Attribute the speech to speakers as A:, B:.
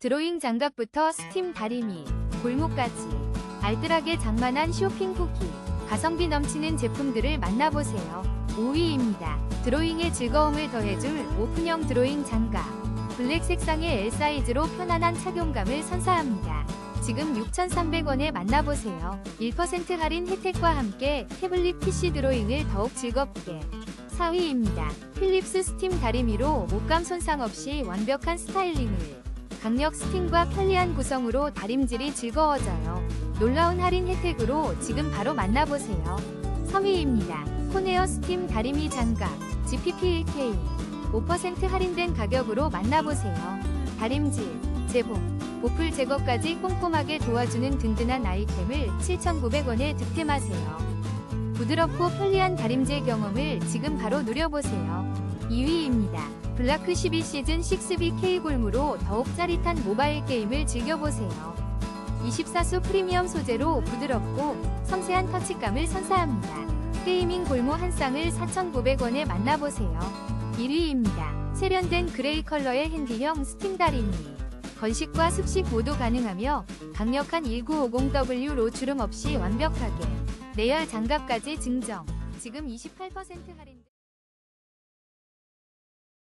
A: 드로잉 장갑부터 스팀 다리미, 골무까지 알뜰하게 장만한 쇼핑 후기, 가성비 넘치는 제품들을 만나보세요. 5위입니다. 드로잉의 즐거움을 더해줄 오픈형 드로잉 장갑. 블랙 색상의 L 사이즈로 편안한 착용감을 선사합니다. 지금 6,300원에 만나보세요. 1% 할인 혜택과 함께 태블릿 PC 드로잉을 더욱 즐겁게. 4위입니다. 필립스 스팀 다리미로 옷감 손상 없이 완벽한 스타일링을. 강력 스팀과 편리한 구성으로 다림질이 즐거워져요. 놀라운 할인 혜택으로 지금 바로 만나보세요. 3위입니다. 코네어 스팀 다리미 장갑 GPP1K 5% 할인된 가격으로 만나보세요. 다림질, 재봉, 보풀 제거까지 꼼꼼하게 도와주는 든든한 아이템을 7,900원에 득템하세요. 부드럽고 편리한 다림질 경험을 지금 바로 누려보세요. 2위입니다. 블라크 12 시즌 6B K골무로 더욱 짜릿한 모바일 게임을 즐겨보세요. 24수 프리미엄 소재로 부드럽고 섬세한 터치감을 선사합니다. 게이밍 골무 한 쌍을 4,900원에 만나보세요. 1위입니다. 세련된 그레이 컬러의 핸디형 스팀 다리미. 건식과 습식 모두 가능하며 강력한 1950W로 주름 없이 완벽하게 내열 장갑까지 증정. 지금 28% 할인